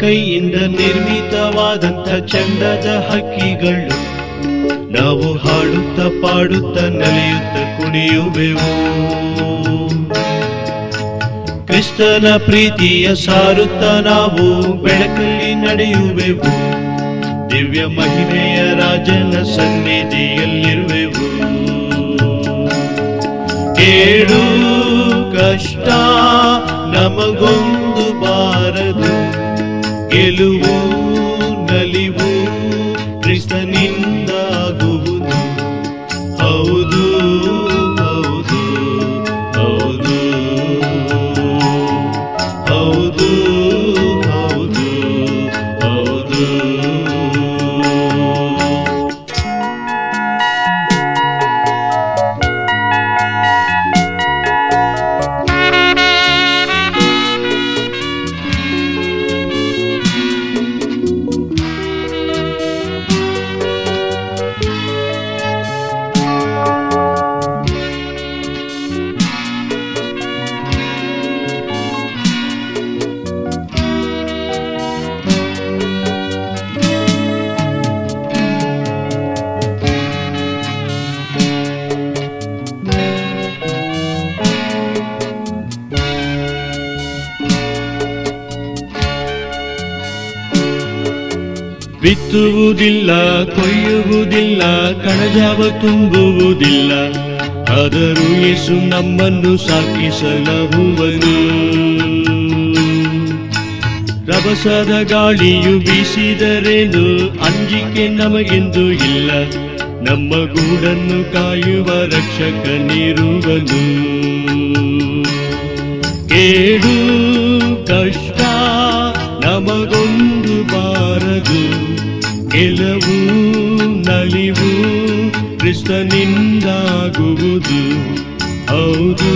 ಕೈಯಿಂದ ನಿರ್ಮಿತವಾದಂಥ ಚಂದದ ಹಕ್ಕಿಗಳು. ನಾವು ಹಾಡುತ್ತ ಪಾಡುತ್ತ ನಲಿಯುತ್ತ ಕುಣಿಯುವೆವು. ಕ್ರಿಸ್ತನ ಪ್ರೀತಿಯ ಸಾರುತ್ತ ನಾವು ಬೆಳಕಲ್ಲಿ ನಡೆಯುವೆವು. ದಿವ್ಯ ಮಹಿಮೆಯ ರಾಜನ ಸನ್ನಿಧಿಯಲ್ಲಿರುವೆವು. ಕೇಳು ಕಷ್ಟ ನಮಗೊಂದು ಬಾರದು. ಗೆಲುವು ನಲಿವು ಕೃಷ್ಣನಿಂದಾಗುವುದು. ಹೌದು ಹೌದು ಹೌದು ಹೌದು ಹೌದು ಹೌದು. ಬಿತ್ತುವುದಿಲ್ಲ, ಕೊಯ್ಯುವುದಿಲ್ಲ, ಕಣಜಾವ ತುಂಬುವುದಿಲ್ಲ. ಆದರೂ ಯೇಸು ನಮ್ಮನ್ನು ಸಾಕಿಸಲಹುವನು. ರಭಸದ ಗಾಳಿಯು ಬೀಸಿದರೇನು? ಅಂಜಿಕೆ ನಮಗೆಂದು ಇಲ್ಲ. ನಮ್ಮ ಗೂಡನ್ನು ಕಾಯುವ ರಕ್ಷಕನಿರುವನು. ಕೇಡು ಗೆಲುವು ನಲಿವು ಕೃಷ್ಣನಿಂದಾಗುವುದು ಹೌದು.